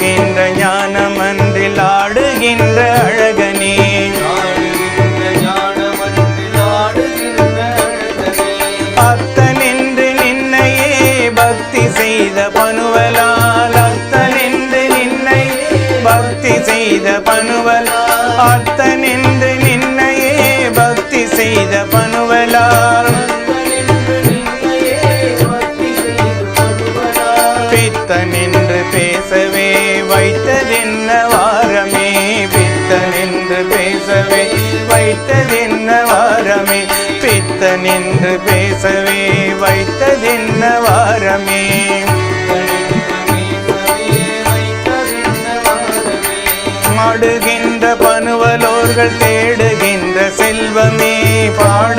ஆடுகின்ற ஞானமன்றில் ஆடுகின்ற அழகு அவர்கள் தேடுகின்ற செல்வமே பாட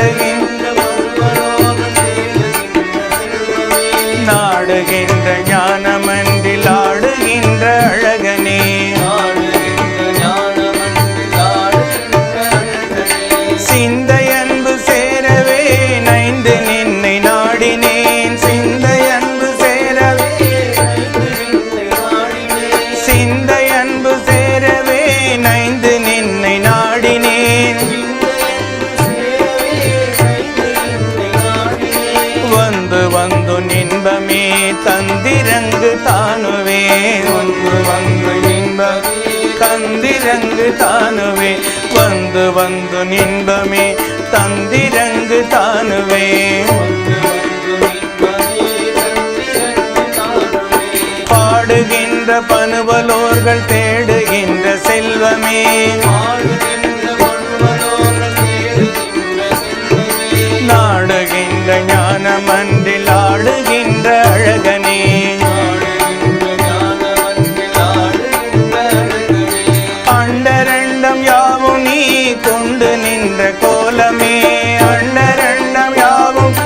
என்ற ஞான மன்றில் ஆளுகின்ற அழகனே. அண்டரண்டம் யாவும் நீ கொண்டு நின்ற கோலமே. அண்டரண்டம் யாவும்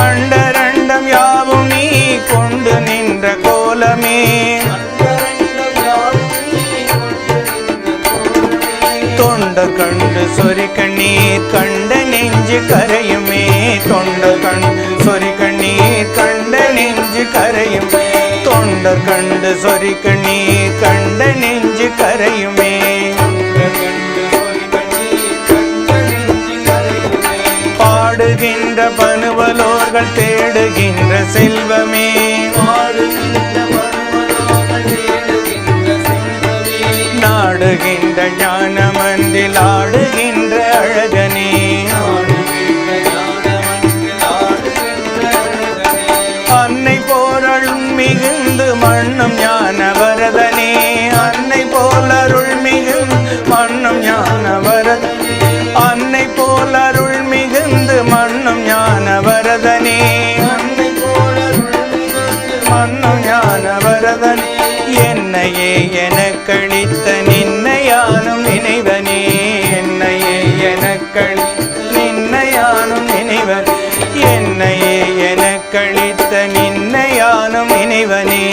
அண்டரண்டம் யாவும் நீ கொண்டு நின்ற கோலமே. கண்டு சொரி கண்ணீர் கண் நெஞ்சு கரையுமே தொண்டர் கண் சொறி கண்ணீர் கண்ட நெஞ்சு கரையுமே. தொண்டர் கண்டு சொறி கண்ணீர் கண்ட நெஞ்சு கரையுமே. பாடுகின்ற பனுவலோர்கள் தேடுகின்ற செல்வமே. நாடுகின்ற ஞானமன்றில் ஆடுகின்ற என்னையே எனக்களித்த நின்னையானும் நினைவனே. என்னையே எனக்களித்த நின்னையானும் நினைவனே. என்னையே எனக்களித்த நின்னையானும் நினைவனே.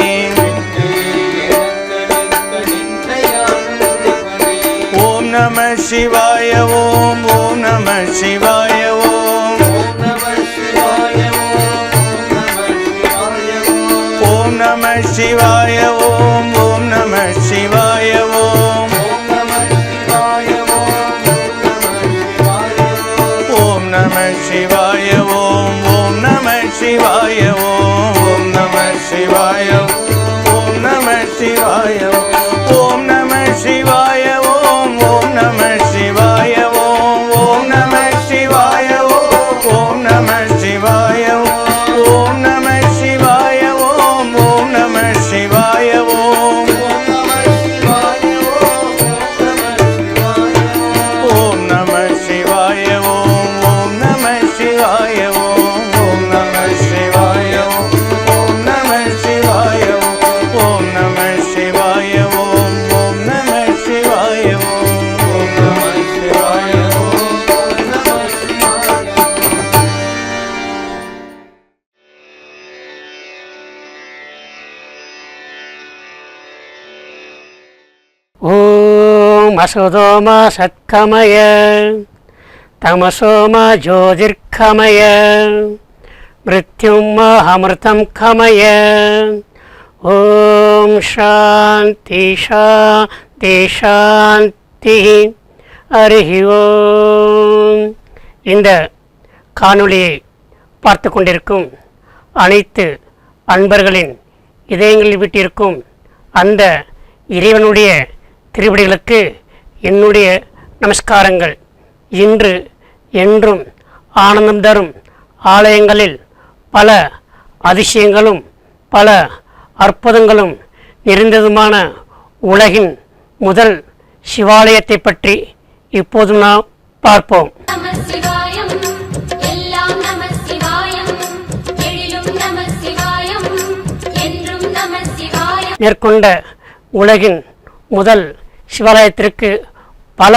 ஓம் நம சிவாய ஓம் ஓம் நம சிவாய ஓம். ஓம் நம சிவாய ஓம். ஓம் சத்கமய தமசோமா ஜோதிர்கமய மிருத்யும் அமிர்தம் கமய ஓம் சாந்தி சாந்தி சாந்தி அருகி ஓம். இந்த காணொளியை பார்த்து கொண்டிருக்கும் அனைத்து அன்பர்களின் இதயங்களில் விட்டிருக்கும் அந்த இறைவனுடைய திருவிடிகளுக்கு என்னுடைய நமஸ்காரங்கள். இன்று என்றும் ஆனந்தம் தரும் ஆலயங்களில் பல அதிசயங்களும் பல அற்புதங்களும் நிறைந்ததுமான உலகின் முதல் சிவாலயத்தை பற்றி இப்போது நாம் பார்ப்போம். மேற்கொண்ட உலகின் முதல் சிவாலயத்திற்கு பல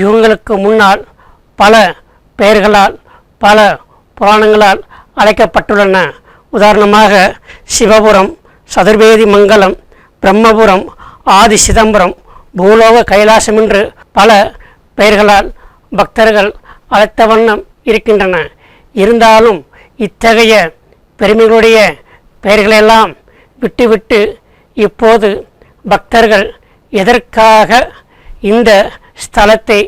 யுகங்களுக்கு முன்னால் பல பெயர்களால் பல புராணங்களால் அழைக்கப்பட்டுள்ளன. உதாரணமாக சிவபுரம் சதுர்வேதி மங்கலம் பிரம்மபுரம் ஆதி சிதம்பரம் பூலோக கைலாசம் என்று பல பெயர்களால் பக்தர்கள் அழைத்த வண்ணம் இருக்கின்றன. இருந்தாலும் இத்தகைய பெருமைகளுடைய பெயர்களெல்லாம் விட்டுவிட்டு இப்போது பக்தர்கள் எதற்காக இந்த ஸ்தலத்தை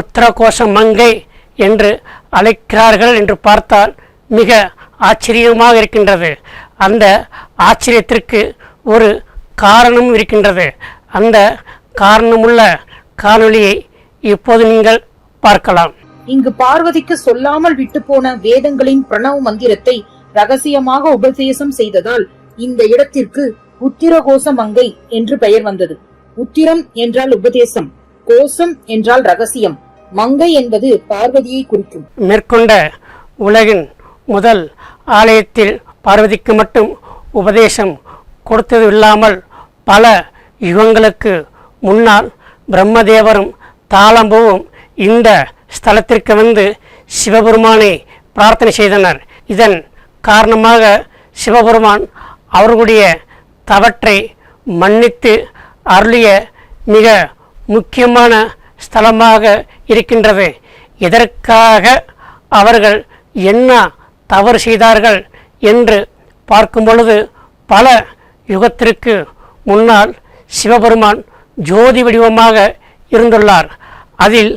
உத்தரகோஷ மங்கை என்று அழைக்கிறார்கள் என்று பார்த்தால் மிக ஆச்சரியமாக இருக்கின்றது. அந்த ஆச்சரியத்திற்கு ஒரு காரணம் இருக்கின்றது. அந்த காரணமுள்ள காணொளியை இப்போது நீங்கள் பார்க்கலாம். இங்கு பார்வதிக்கு சொல்லாமல் விட்டு போன வேதங்களின் பிரணவ மந்திரத்தை ரகசியமாக உபதேசம் செய்ததால் இந்த இடத்திற்கு உத்திரகோச மங்கை என்று பெயர் வந்தது. உத்திரம் என்றால் உபதேசம் கோசம் என்றால் ரகசியம் மங்கை என்பது பார்வதியை குறிக்கும். மேற்கொண்ட உலகின் முதல் ஆலயத்தில் பார்வதிக்கு மட்டும் உபதேசம் கொடுத்தது இல்லாமல் பல யுகங்களுக்கு முன்னால் பிரம்மதேவரும் தாளம்பவும் இந்த ஸ்தலத்திற்கு வந்து சிவபெருமானை பிரார்த்தனை செய்தனர். இதன் காரணமாக சிவபெருமான் அவர்களுடைய தவற்றை மன்னித்து அருளிய மிக முக்கியமான ஸ்தலமாக இருக்கின்றது. இதற்காக அவர்கள் என்ன தவறு செய்தார்கள் என்று பார்க்கும் பொழுது பல யுகத்திற்கு முன்னால் சிவபெருமான் ஜோதி வடிவமாக இருந்துள்ளார். அதில்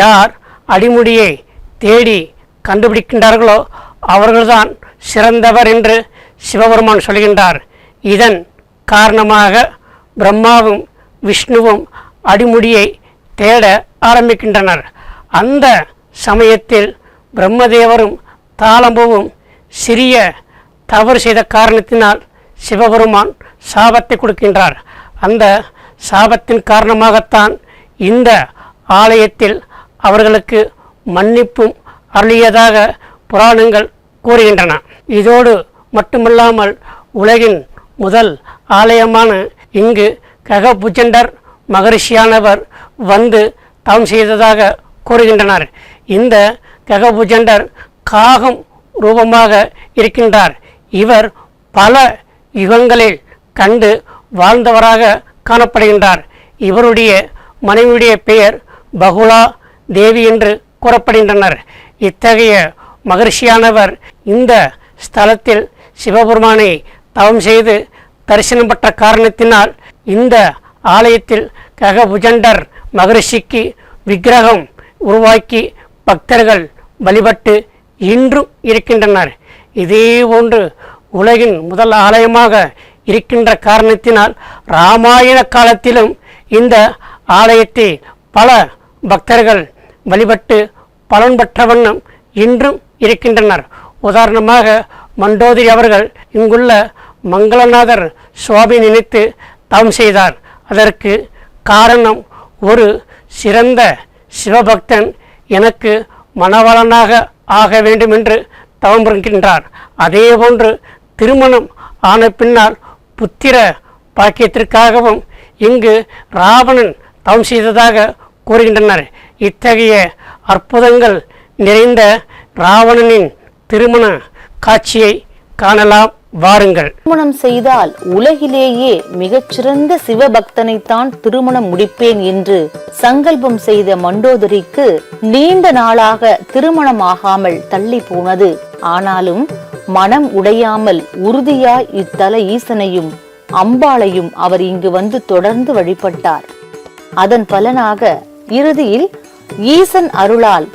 யார் அடிமுடியை தேடி கண்டுபிடிக்கின்றார்களோ அவர்கள்தான் சிறந்தவர் என்று சிவபெருமான் சொல்கின்றார். இதன் காரணமாக பிரம்மாவும் விஷ்ணுவும் அடிமுடியை தேட ஆரம்பிக்கின்றனர். அந்த சமயத்தில் பிரம்மதேவரும் தாளம்புவும் சிறிய தவறு செய்த காரணத்தினால் சிவபெருமான் சாபத்தை கொடுக்கின்றார். அந்த சாபத்தின் காரணமாகத்தான் இந்த ஆலயத்தில் அவர்களுக்கு மன்னிப்பும் அருளியதாக புராணங்கள் கூறுகின்றன. இதோடு மட்டுமல்லாமல் உலகின் முதல் ஆலயமான இங்கு ககபுஜண்டர் மகரிஷியானவர் வந்து தவம் செய்ததாக கூறுகின்றனர். இந்த ககபுஜண்டர் காகம் ரூபமாக இருக்கின்றார். இவர் பல யுகங்களில் கண்டு வாழ்ந்தவராக காணப்படுகின்றார். இவருடைய மனைவியுடைய பெயர் பகுலா தேவி என்று கூறப்படுகின்றனர். இத்தகைய மகரிஷியானவர் இந்த ஸ்தலத்தில் சிவபெருமானை தவம் செய்து தரிசனம் பெற்ற காரணத்தினால் இந்த ஆலயத்தில் ககபுஜண்டர் மகரிஷிக்கு விக்கிரகம் உருவாக்கி பக்தர்கள் வழிபட்டு இன்றும் இருக்கின்றனர். இதே போன்று உலகின் முதல் ஆலயமாக இருக்கின்ற காரணத்தினால் ராமாயண காலத்திலும் இந்த ஆலயத்தை பல பக்தர்கள் வழிபட்டு பலன் பெற்ற வண்ணம் இன்றும் இருக்கின்றனர். உதாரணமாக மண்டோதிரி அவர்கள் இங்குள்ள மங்களநாதர் சுவாமி நினைத்து தவம் செய்தார். அதற்கு காரணம் ஒரு சிறந்த சிவபக்தன் எனக்கு மணவளனாக ஆக வேண்டும் என்று தவம் இருக்கின்றார் அதேபோன்று திருமணம் ஆன பின்னால் புத்திர பாக்கியத்திற்காகவும் இங்கு ராவணன் தவம் செய்ததாக கூறுகின்றனர். இத்தகைய அற்புதங்கள் நிறைந்த ராவணனின் திருமண காட்சியை காணலாம். வாருங்கள். திருமணம் செய்தால் உலகிலேயே மிகச்சிறந்த சிவபக்தனைத்தான் திருமணம் முடிப்பேன் என்று சங்கல்பம் செய்த மண்டோதரிக்கு நீண்ட நாளாக திருமணம் ஆகாமல் தள்ளி போனது. ஆனாலும் மனம் உடையாமல் உறுதியாய் இத்தல ஈசனையும் அம்பாளையும் அவர் இங்கு வந்து தொடர்ந்து வழிபட்டார். அதன் பலனாக இறுதியில் ஈசன் அருளால்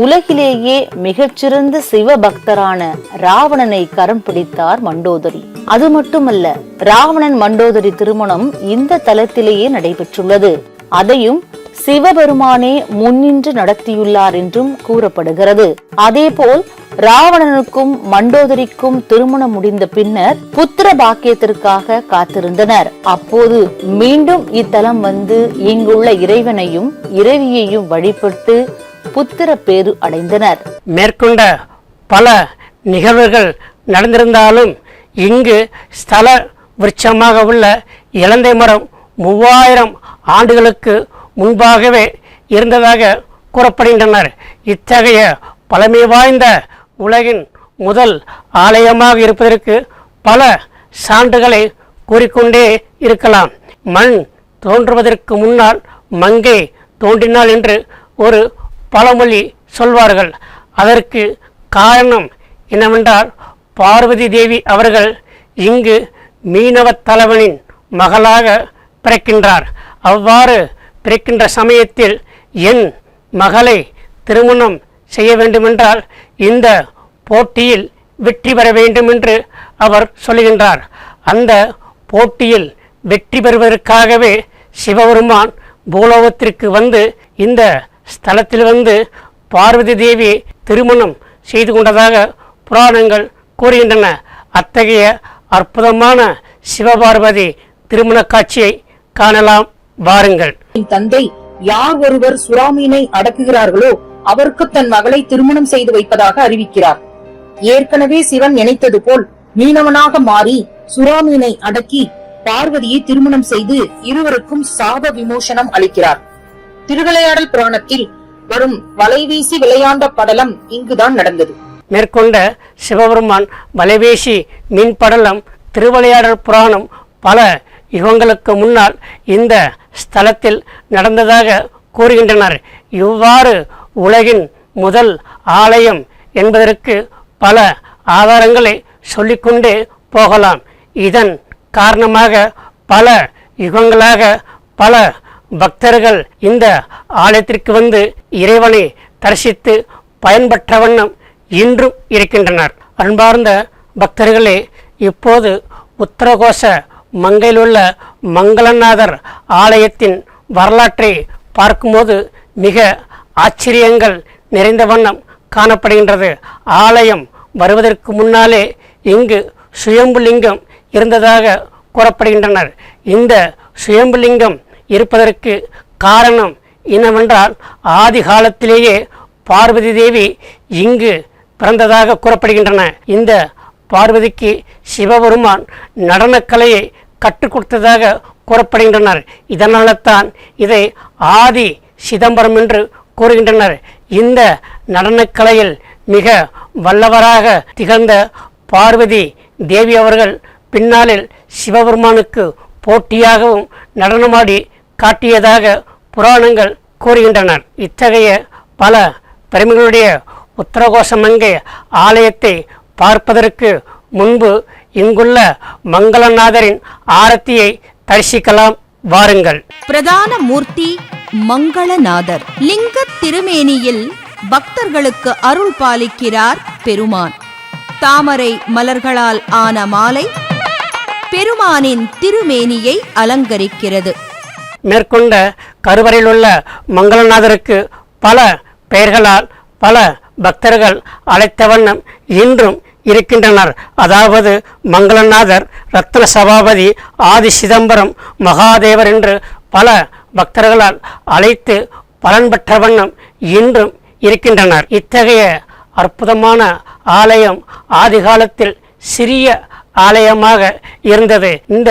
உலகிலேயே மிகச்சிறந்த சிவபக்தரான ராவணனை கரம் பிடித்தார் மண்டோதரி. அது மட்டுமல்ல ராவணன் மண்டோதரி திருமணம் இந்த தலத்திலேயே நடைபெற்றுள்ளது. அதையும் சிவபெருமானே முன்னின்று நடத்தியுள்ளார் என்றும் கூறப்படுகிறது. அதேபோல் ராவணனுக்கும் மண்டோதரிக்கும் திருமணம் முடிந்த பின்னர் புத்திர பாக்கியத்திற்காக காத்திருந்தனர். அப்போது மீண்டும் இத்தலம் வந்து இங்குள்ள இறைவனையும் இறைவியையும் வழிபட்டு புத்திர பேரு அடைந்தனர். மேற்கொண்ட பல நிகழ்வுகள் நடந்திருந்தாலும் இங்கு ஸ்தல விருட்சமாக உள்ள இலந்தை மரம் மூவாயிரம் ஆண்டுகளுக்கு முன்பாகவே இருந்ததாக கூறப்படுகின்றனர். இத்தகைய பழமை வாய்ந்த உலகின் முதல் ஆலயமாக இருப்பதற்கு பல சான்றுகளை கூறிக்கொண்டே இருக்கலாம். மண் தோன்றுவதற்கு முன்னால் மங்கை தோன்றினாள் என்று ஒரு பழமொழி சொல்வார்கள். அதற்கு காரணம் என்னவென்றால் பார்வதி தேவி அவர்கள் இங்கு மீனவ தலைவனின் மகளாக பிறக்கின்றார். அவ்வாறு பிறக்கின்ற சமயத்தில் என் மகளை திருமணம் செய்ய வேண்டுமென்றால் இந்த போட்டியில் வெற்றி பெற வேண்டும் என்று அவர் சொல்லுகின்றார் அந்த போட்டியில் வெற்றி பெறுவதற்காகவே சிவபெருமான் பூலோகத்திற்கு வந்து இந்த ஸ்தலத்தில் வந்து பார்வதி தேவி திருமணம் செய்து கொண்டதாக புராணங்கள் கூறுகின்றன. அத்தகைய அற்புதமான சிவபார்வதி திருமண காட்சியை காணலாம். வாருங்கள். தந்தை யார் ஒருவர் சுறாமீனை அடக்குகிறார்களோ அவருக்கு தன் மகளை திருமணம் செய்து வைப்பதாக அறிவிக்கிறார். ஏற்கனவே சிவன் நினைத்தது போல் மீனவனாக மாறி சுறாமீனை அடக்கி பார்வதியை திருமணம் செய்து இருவருக்கும் சாப விமோசனம் அளிக்கிறார். திருவிளையாடல் புராணத்தில் வரும் வலைவீசி விளையாண்ட படலம் இங்குதான் நடந்தது. மேற்கொண்ட சிவபெருமான் வலைவேசி மின் படலம் திருவிளையாடல் புராணம் பல யுகங்களுக்கு முன்னால் இந்த ஸ்தலத்தில் நடந்ததாக கூறுகின்றனர். இவ்வாறு உலகின் முதல் ஆலயம் என்பதற்கு பல ஆதாரங்களை சொல்லிக்கொண்டே போகலாம். இதன் காரணமாக பல யுகங்களாக பல பக்தர்கள் இந்த ஆலயத்திற்கு வந்து இறைவனை தரிசித்து பயன்பெற்ற வண்ணம் இன்றும் இருக்கின்றனர். அன்பார்ந்த பக்தர்களே இப்போது உத்தரகோஷ மங்கையிலுள்ள மங்களநாதர் ஆலயத்தின் வரலாற்றை பார்க்கும்போது மிக ஆச்சரியங்கள் நிறைந்த வண்ணம் காணப்படுகின்றது. ஆலயம் வருவதற்கு முன்னாலே இங்கு சுயம்புலிங்கம் இருந்ததாக கூறப்படுகின்றனர். இந்த சுயம்புலிங்கம் இருப்பதற்கு காரணம் என்னவென்றால் ஆதி காலத்திலேயே பார்வதி தேவி இங்கு பிறந்ததாக கூறப்படுகின்றன. இந்த பார்வதிக்கு சிவபெருமான் நடனக்கலையை கற்றுக் கொடுத்ததாக கூறப்படுகின்றனர். இதனால தான் இதை ஆதி சிதம்பரம் என்று கூறுகின்றனர். இந்த நடனக்கலையில் மிக வல்லவராக திகழ்ந்த பார்வதி தேவி அவர்கள் பின்னாளில் சிவபெருமானுக்கு போட்டியாகவும் நடனமாடி காட்டியதாக புராணங்கள் கூறுகின்றனர் இத்தகைய பல பெருமைகளுடைய உத்தரகோசமங்கை ஆலயத்தை பார்ப்பதற்கு முன்பு இங்குள்ள மங்களநாதரின் ஆரத்தியை தரிசிக்கலாம். வாருங்கள். பிரதான மூர்த்தி மங்களநாதர். லிங்க திருமேனியில் பக்தர்களுக்கு அருள் பாலிக்கிறார் பெருமான். தாமரை மலர்களால் ஆன மாலை பெருமானின் திருமேனியை அலங்கரிக்கிறது. மேற்கொண்ட கருவறையில் உள்ள மங்களநாதருக்கு பல பெயர்களால் பல பக்தர்கள் அழைத்த வண்ணம் இன்றும் இருக்கின்றனர். அதாவது மங்களநாதர் ரத்ன சபாபதி ஆதி சிதம்பரம் மகாதேவர் என்று பல பக்தர்களால் அழைத்து பலன் பெற்ற வண்ணம் இன்றும் இருக்கின்றனர். இத்தகைய அற்புதமான ஆலயம் ஆதி காலத்தில் சிறிய ஆலயமாக இருந்தது. இந்த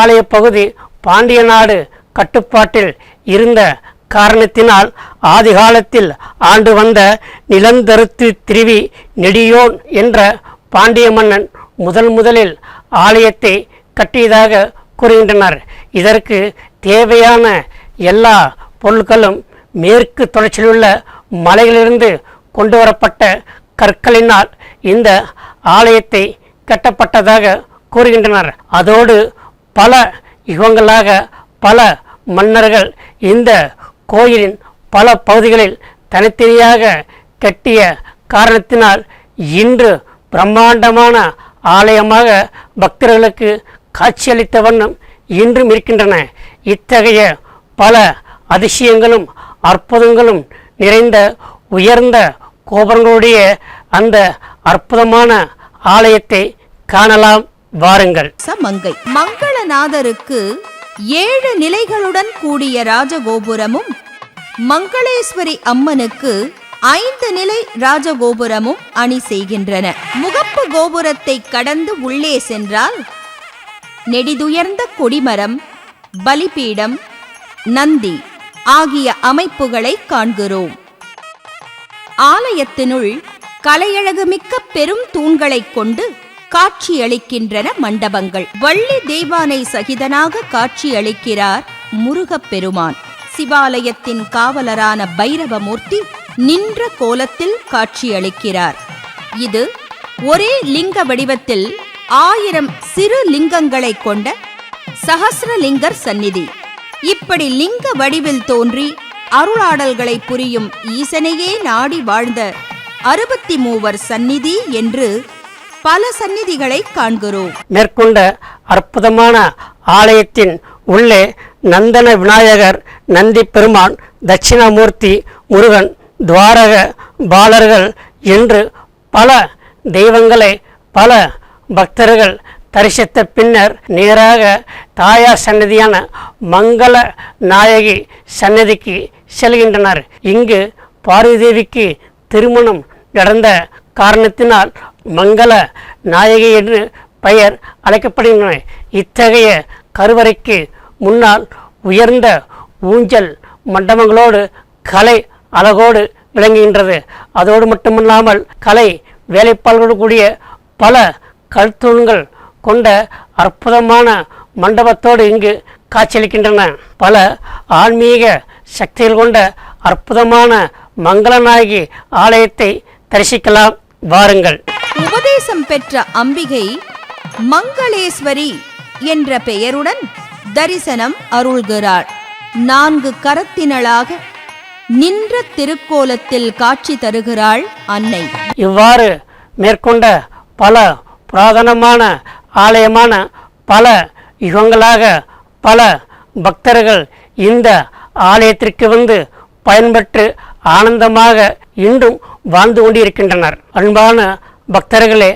ஆலய பகுதி பாண்டிய நாடு கட்டுப்பாட்டில் இருந்த காரணத்தினால் ஆதிகாலத்தில் ஆண்டு வந்த நிலந்தருத்து திருவி நெடியோன் என்ற பாண்டிய மன்னன் முதல் முதலில் ஆலயத்தை கட்டியதாக கூறுகின்றனர். இதற்கு தேவையான எல்லா பொருட்களும் மேற்கு தொடர்ச்சியிலுள்ள மலையிலிருந்து கொண்டு வரப்பட்ட கற்களினால் இந்த ஆலயத்தை கட்டப்பட்டதாக கூறுகின்றனர். அதோடு பல யுகங்களாக பல மன்னர்கள் இந்த கோயிலின் பல பகுதிகளில் தனித்தனியாக கட்டிய காரணத்தினால் இன்று பிரம்மாண்டமான ஆலயமாக பக்தர்களுக்கு காட்சியளித்த வண்ணம் இன்றும் இருக்கின்றன. இத்தகைய பல அதிசயங்களும் அற்புதங்களும் நிறைந்த உயர்ந்த கோபுரங்களுடைய அந்த அற்புதமான ஆலயத்தை காணலாம். வாருங்கள். மங்கை மங்களநாதருக்கு ஏழு நிலைகளுடன் கூடிய ராஜகோபுரமும் மங்களேஸ்வரி அம்மனுக்கு ஐந்து நிலை ராஜகோபுரமும் அணி செய்கின்றன. முகப்பு கோபுரத்தை கடந்து உள்ளே சென்றால் நெடிதுயர்ந்த கொடிமரம் பலிபீடம் நந்தி ஆகிய அமைப்புகளை காண்கிறோம். ஆலயத்தினுள் கலையழகுமிக்க பெரும் தூண்களைக் கொண்டு காட்சியளிக்கின்றன மண்டபங்கள். வள்ளி தெய்வானை சகிதனாக காட்சியளிக்கிறார் முருகப்பெருமான். சிவாலயத்தின் காவலரான பைரவமூர்த்தி நின்ற கோலத்தில் காட்சியளிக்கிறார். இது ஒரே லிங்க வடிவத்தில் ஆயிரம் சிறு லிங்கங்களைக் கொண்ட சஹஸ்ரலிங்கர் சந்நிதி. இப்படி லிங்க வடிவில் தோன்றி அருளாடல்களை புரியும் ஈசனையே நாடி வாழ்ந்த அறுபத்தி மூவர் சந்நிதி என்று பல சந்நிதிகளை காண்கிறோம். மேற்கொண்ட அற்புதமான ஆலயத்தின் உள்ளே நந்தன விநாயகர் நந்தி பெருமான் தட்சிணாமூர்த்தி முருகன் துவாரக பாலர்கள் என்று பல தெய்வங்களை பல பக்தர்கள் தரிசித்த பின்னர் நேராக தாயார் சன்னதியான மங்கள நாயகி சன்னதிக்கு செல்கின்றனர். இங்கு பார்வதி தேவிக்கு திருமணம் நடந்த காரணத்தினால் மங்கள நாயகி என்று பெயர் அழைக்கப்படுகின்றன. இத்தகைய கருவறைக்கு முன்னால் உயர்ந்த ஊஞ்சல் மண்டபங்களோடு கலை அழகோடு விளங்குகின்றது. அதோடு மட்டுமில்லாமல் கலை வேலைப்பாடுகளோடு கூடிய பல கருத்தூண்கள் கொண்ட அற்புதமான மண்டபத்தோடு இங்கு காட்சியளிக்கின்றன. பல ஆன்மீக சக்திகள் கொண்ட அற்புதமான மங்களநாயகி ஆலயத்தை தரிசிக்கலாம். வாருங்கள். உபதேசம் பெற்ற அம்பிகை மங்களேஸ்வரி என்ற பெயருடன் தரிசனம் அருள்கிறாள். நான்கு கரத்தினளாக நின்ற திருக்கோலத்தில் காட்சி தருகிறாள் அன்னை. இவ்வாறு மேற்கொண்ட பல புராதனமான ஆலயமான பல யுகங்களாக பல பக்தர்கள் இந்த ஆலயத்திற்கு வந்து பயன்பெற்று ஆனந்தமாக இன்றும் வாழ்ந்து கொண்டிருக்கின்றனர். அன்பான பக்தர்களே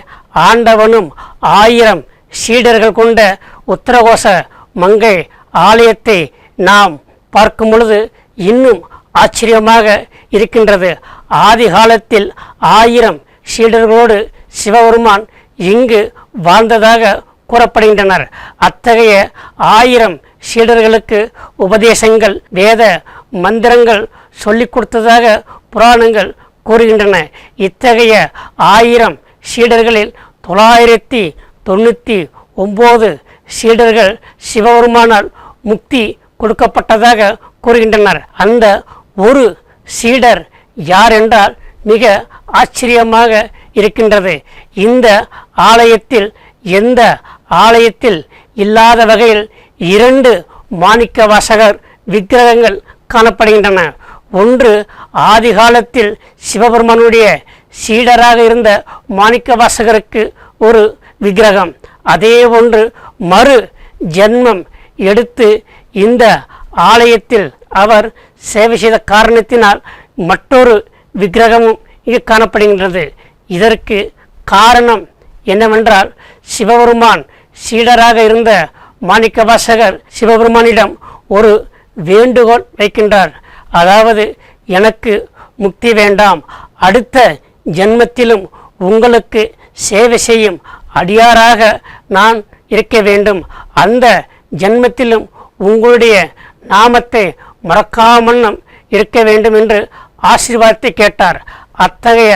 ஆண்டவனும் ஆயிரம் சீடர்கள் கொண்ட உத்தரகோச மங்கை ஆலயத்தை நாம் பார்க்கும் பொழுது இன்னும் ஆச்சரியமாக இருக்கின்றது. ஆதி காலத்தில் ஆயிரம் சீடர்களோடு சிவபெருமான் இங்கு வாழ்ந்ததாக கூறப்படுகின்றனர். அத்தகைய ஆயிரம் சீடர்களுக்கு உபதேசங்கள் வேத மந்திரங்கள் சொல்லிக் கொடுத்ததாக புராணங்கள் கூறுகின்றன. இத்தகைய ஆயிரம் சீடர்களில் தொள்ளாயிரத்தி தொண்ணூற்றி ஒம்பது சீடர்கள் சிவபெருமானால் முக்தி கொடுக்கப்பட்டதாக கூறுகின்றனர். அந்த ஒரு சீடர் யார் என்றால் மிக ஆச்சரியமாக இருக்கின்றது. இந்த ஆலயத்தில் எந்த ஆலயத்தில் இல்லாத வகையில் இரண்டு மாணிக்க வாசகர் விக்கிரகங்கள் காணப்படுகின்றன. ஒன்று ஆதிகாலத்தில் சிவபெருமானுடைய சீடராக இருந்த மாணிக்க வாசகருக்கு ஒரு விக்கிரகம். அதே ஒன்று மறு ஜென்மம் எடுத்து இந்த ஆலயத்தில் அவர் சேவை செய்த காரணத்தினால் மற்றொரு விக்கிரகமும் இங்கு காணப்படுகின்றது. இதற்கு காரணம் என்னவென்றால் சிவபெருமான் சீடராக இருந்த மாணிக்கவாசகர் சிவபெருமானிடம் ஒரு வேண்டுகோள் வைக்கின்றார். அதாவது எனக்கு முக்தி வேண்டாம். அடுத்த ஜென்மத்திலும் உங்களுக்கு சேவை செய்யும் அடியாராக நான் இருக்க வேண்டும். அந்த ஜென்மத்திலும் உங்களுடைய நாமத்தை மறக்காமன்னம் இருக்க வேண்டும் என்று ஆசீர்வாதத்தை கேட்டார். அத்தகைய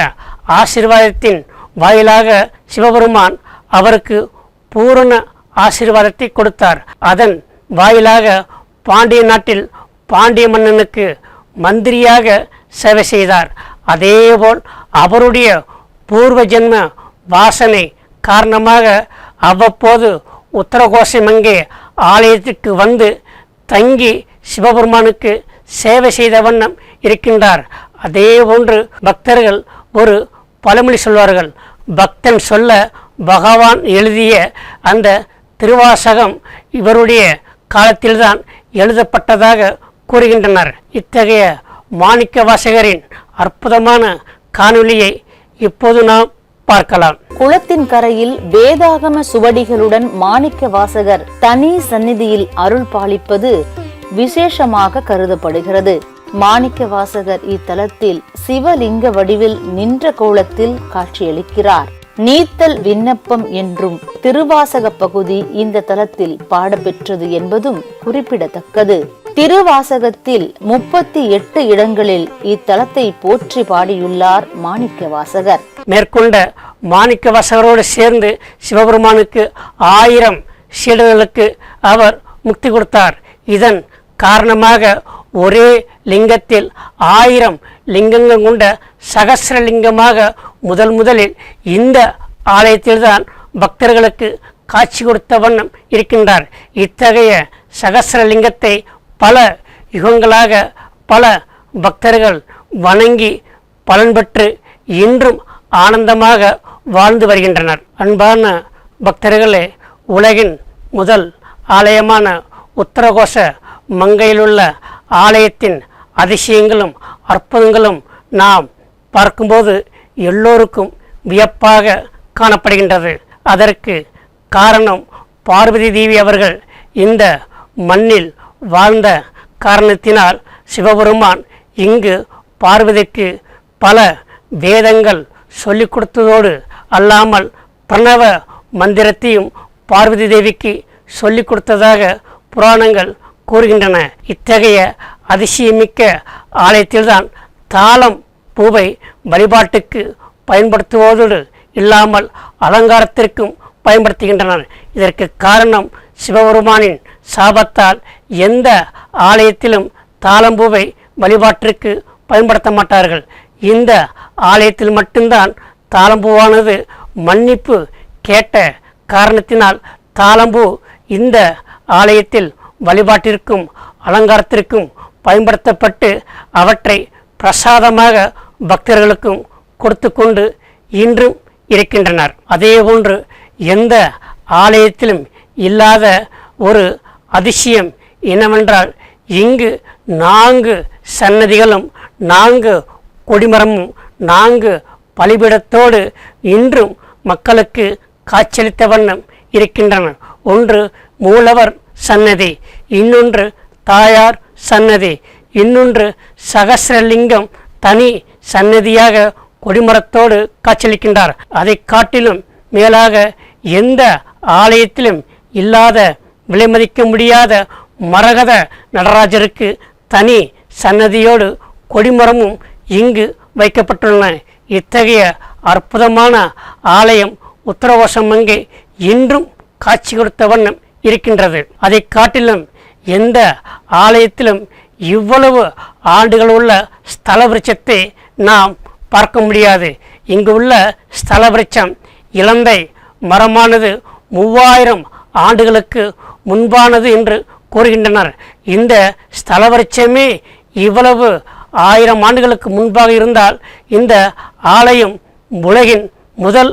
ஆசீர்வாதத்தின் வாயிலாக சிவபெருமான் அவருக்கு பூரண ஆசீர்வாதத்தை கொடுத்தார். அதன் வாயிலாக பாண்டிய நாட்டில் பாண்டிய மன்னனுக்கு மந்திரியாக சேவை செய்தார். அதேபோல் அவருடைய பூர்வ ஜென்ம வாசனை காரணமாக அவ்வப்போது உத்தரகோசமங்கே ஆலயத்திற்கு வந்து தங்கி சிவபெருமானுக்கு சேவை செய்த வண்ணம் இருக்கின்றார். அதே போன்று பக்தர்கள் ஒரு பழமொழி சொல்வார்கள் பக்தன் சொல்ல பகவான் எழுதிய அந்த திருவாசகம் இவருடைய காலத்தில்தான் எழுதப்பட்டதாக கூறுகின்றனர். இத்தகைய மாணிக்க வாசகரின் அற்புதமான காணொளியை இப்போது நாம் பார்க்கலாம். குளத்தின் கரையில் வேதாகம சுவடிகளுடன் மாணிக்க வாசகர் தனி சந்நிதியில் அருள் பாலிப்பது விசேஷமாக கருதப்படுகிறது. மாணிக்க வாசகர் இத்தலத்தில் சிவலிங்க வடிவில் நின்ற கோலத்தில் காட்சியளிக்கிறார். நீத்தல் விண்ணப்பம் என்றும் திருவாசக பகுதி இந்த தலத்தில் பாடப்பெற்றது என்பதும் குறிப்பிடத்தக்கது. திருவாசகத்தில் முப்பத்தி எட்டு இடங்களில் இத்தலத்தை போற்றி பாடியுள்ளார் மாணிக்க வாசகர் மேற்கொண்ட மாணிக்க வாசகரோடு சேர்ந்து சிவபெருமானுக்கு ஆயிரம் சீடர்களுக்கு அவர் முக்தி கொடுத்தார். இதன் காரணமாக ஒரே லிங்கத்தில் ஆயிரம் லிங்கங்கள் கொண்ட சகசிரலிங்கமாக முதல் முதலில் இந்த ஆலயத்தில்தான் பக்தர்களுக்கு காட்சி கொடுத்த வண்ணம் இருக்கின்றார். இத்தகைய சகசிரலிங்கத்தை பல யுகங்களாக பல பக்தர்கள் வணங்கி பலன் பெற்று இன்றும் ஆனந்தமாக வாழ்ந்து வருகின்றனர். அன்பான பக்தர்களே உலகின் முதல் ஆலயமான உத்தரகோஷ மங்கையிலுள்ள ஆலயத்தின் அதிசயங்களும் அற்புதங்களும் நாம் பார்க்கும்போது எல்லோருக்கும் வியப்பாக காணப்படுகின்றது. அதற்கு காரணம் பார்வதி தேவி அவர்கள் இந்த மண்ணில் வாழ்ந்த காரணத்தினால் சிவபெருமான் இங்கு பார்வதிக்கு பல வேதங்கள் சொல்லிக் கொடுத்ததோடு அல்லாமல் பிரணவ மந்திரத்தையும் பார்வதி தேவிக்கு சொல்லிக் கொடுத்ததாக புராணங்கள் கூறுகின்றன. இத்தகைய அதிசயமிக்க ஆலயத்தில்தான் தாளம் பூவை வழிபாட்டுக்கு பயன்படுத்துவதோடு இல்லாமல் அலங்காரத்திற்கும் பயன்படுத்துகின்றனர். இதற்கு காரணம் சிவபெருமானின் சாபத்தால் எந்த ஆலயத்திலும் தாளம்பூவை வழிபாட்டிற்கு பயன்படுத்த மாட்டார்கள். இந்த ஆலயத்தில் மட்டும்தான் தாளம்பூவானது மன்னிப்பு கேட்ட காரணத்தினால் தாளம்பூ இந்த ஆலயத்தில் வழிபாட்டிற்கும் அலங்காரத்திற்கும் பயன்படுத்தப்பட்டு அவற்றை பிரசாதமாக பக்தர்களுக்கும் கொடுத்து கொண்டு இன்றும் இருக்கின்றனர். அதேபோன்று எந்த ஆலயத்திலும் இல்லாத ஒரு அதிசயம் என்னவென்றால் இங்கு நான்கு சன்னதிகளும் நான்கு கொடிமரமும் நான்கு பலிபீடத்தோடு இன்றும் மக்களுக்கு காட்சியளித்த வண்ணம் இருக்கின்றன. ஒன்று மூலவர் சன்னதி இன்னொன்று தாயார் சன்னதி இன்னொன்று சகசிரலிங்கம் தனி சன்னதியாக கொடிமரத்தோடு காட்சியளிக்கின்றார். அதை காட்டிலும் மேலாக எந்த ஆலயத்திலும் இல்லாத விலைமதிக்க முடியாத மரகத நடராஜருக்கு தனி சன்னதியோடு கொடிமரமும் இங்கு வைக்கப்பட்டுள்ளன. இத்தகைய அற்புதமான ஆலயம் உத்தரவாசம் அங்கே இன்றும் காட்சி கொடுத்த வண்ணம் இருக்கின்றது. அதை காட்டிலும் எந்த ஆலயத்திலும் இவ்வளவு ஆண்டுகள் உள்ள ஸ்தல விருட்சத்தை நாம் பார்க்க முடியாது. இங்கு உள்ள ஸ்தல விருட்சம் இலந்தை மரமானது மூவாயிரம் ஆண்டுகளுக்கு முன்பானது என்று கூறுகின்றனர். இந்த ஸ்தலவருட்சமே இவ்வளவு ஆயிரம் ஆண்டுகளுக்கு முன்பாக இருந்தால் இந்த ஆலயம் உலகின் முதல்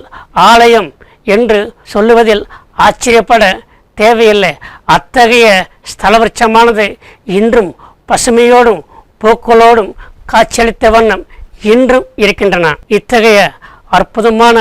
ஆலயம் என்று சொல்லுவதில் ஆச்சரியப்பட தேவையில்லை. அத்தகைய ஸ்தலவருட்சமானது இன்றும் பசுமையோடும் பூக்களோடும் காட்சியளித்த வண்ணம் இன்றும் இருக்கின்றன. இத்தகைய அற்புதமான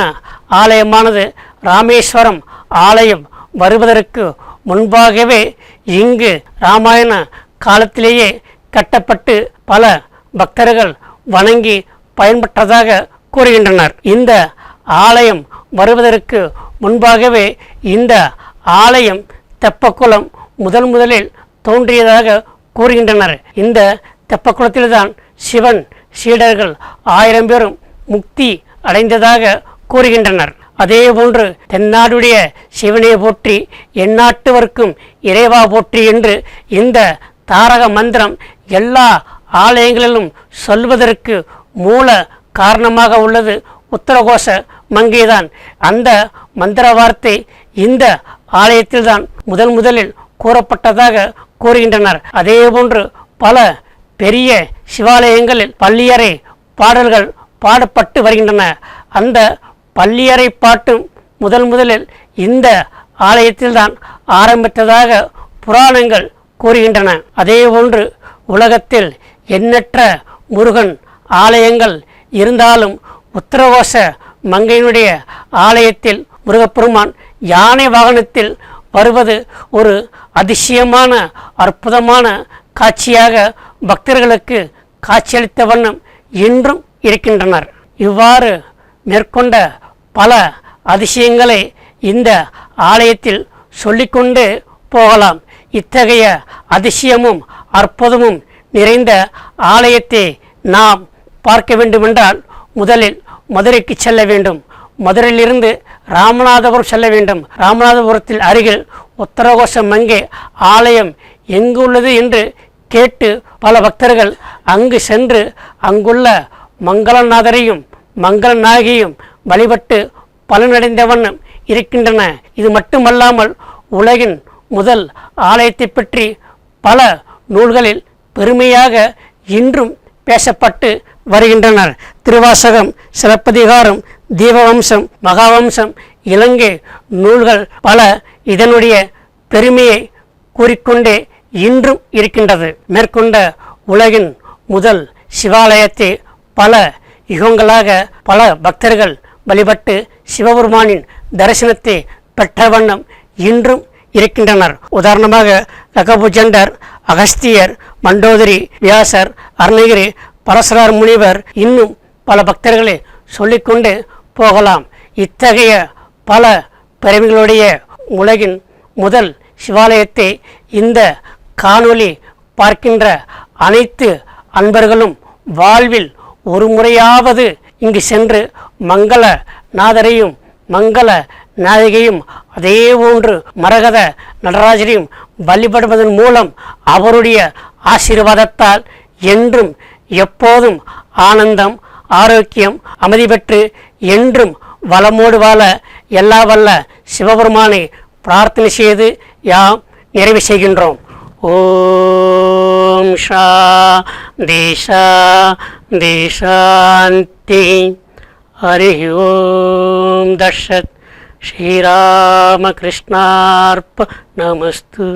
ஆலயமானது ராமேஸ்வரம் ஆலயம் வருவதற்கு முன்பாகவே இங்கு ராமாயண காலத்திலேயே கட்டப்பட்டு பல பக்தர்கள் வணங்கி பயன்பட்டதாக கூறுகின்றனர். இந்த ஆலயம் வருவதற்கு முன்பாகவே இந்த ஆலயம் தெப்பக்குளம் முதல் முதலில் தோன்றியதாக கூறுகின்றனர். இந்த தெப்பக்குளத்தில்தான் சிவன் சீடர்கள் ஆயிரம் பேரும் முக்தி அடைந்ததாக கூறுகின்றனர். அதே போன்று தென்னாடுடைய சிவனை போற்றி எந்நாட்டுவர்க்கும் இறைவா போற்றி என்று இந்த தாரக மந்திரம் எல்லா ஆலயங்களிலும் சொல்வதற்கு மூல காரணமாக உள்ளது. உத்தரகோஷ மங்கைதான். அந்த மந்திர வார்த்தை இந்த ஆலயத்தில்தான் முதல் முதலில் கூறப்பட்டதாக கூறுகின்றனர். அதே போன்று பல பெரிய சிவாலயங்களில் பள்ளியறை பாடல்கள் பாடப்பட்டு வருகின்றன. அந்த பள்ளியறை பாட்டும் முதல் முதலில் இந்த ஆலயத்தில்தான் ஆரம்பித்ததாக புராணங்கள் கூறுகின்றன. அதே போன்று உலகத்தில் எண்ணற்ற முருகன் ஆலயங்கள் இருந்தாலும் உத்தரகோச மங்கையினுடைய ஆலயத்தில் முருகப்பெருமான் யானை வாகனத்தில் வருவது ஒரு அதிசயமான அற்புதமான காட்சியாக பக்தர்களுக்கு காட்சியளித்த வண்ணம் இன்றும் இருக்கின்றனர். இவ்வாறு மேற்கொண்ட பல அதிசயங்களை இந்த ஆலயத்தில் சொல்லிக்கொண்டு போகலாம். இத்தகைய அதிசயமும் அற்புதமும் நிறைந்த ஆலயத்தை நாம் பார்க்க வேண்டுமென்றால் முதலில் மதுரைக்கு செல்ல வேண்டும். மதுரையிலிருந்து ராமநாதபுரம் செல்ல வேண்டும். ராமநாதபுரத்தில் அருகில் உத்தரகோஷம் அங்கே ஆலயம் எங்கு உள்ளது என்று கேட்டு பல பக்தர்கள் அங்கு சென்று அங்குள்ள மங்களநாதரையும் மங்களநாயகியும் வழிபட்டு பலனடைந்த வண்ணம் இருக்கின்றன. இது மட்டுமல்லாமல் உலகின் முதல் ஆலயத்தை பற்றி பல நூல்களில் பெருமையாக இன்றும் பேசப்பட்டு வருகின்றனர். திருவாசகம் சிலப்பதிகாரம் தீபவம்சம் மகாவம்சம் இலங்கை நூல்கள் பல இதனுடைய பெருமையை கூறிக்கொண்டே இன்றும் இருக்கின்றது. மேற்கொண்ட உலகின் முதல் சிவாலயத்தை பல யுகங்களாக பல பக்தர்கள் வழிபட்டு சிவபெருமானின் தரிசனத்தை பெற்ற வண்ணம் இன்றும் இருக்கின்றனர். உதாரணமாக ரகபுஜண்டர் அகஸ்தியர் மண்டோதரி வியாசர் அருணகிரி பரசரார் முனிவர் இன்னும் பல பக்தர்களை சொல்லிக்கொண்டு போகலாம். இத்தகைய பல பிறவிகளுடைய உலகின் முதல் சிவாலயத்தை இந்த காணொளி பார்க்கின்ற அனைத்து அன்பர்களும் வாழ்வில் ஒரு முறையாவது இங்கு சென்று மங்கள நாதரையும் மங்கள நாயகையும் அதே போன்று மரகத நடராஜரையும் வழிபடுவதன் மூலம் அவருடைய ஆசீர்வாதத்தால் என்றும் எப்போதும் ஆனந்தம் ஆரோக்கியம் அமைதி பெற்று என்றும் வளமோடு வாழ எல்லா வல்ல சிவபெருமானை பிரார்த்தனை செய்து யாம் நிறைவு செய்கின்றோம். ஓம் ஷா தேஷா தேஷாந்தி हरि ओम दर्शत श्रीरामकृष्णार्प नमस्तु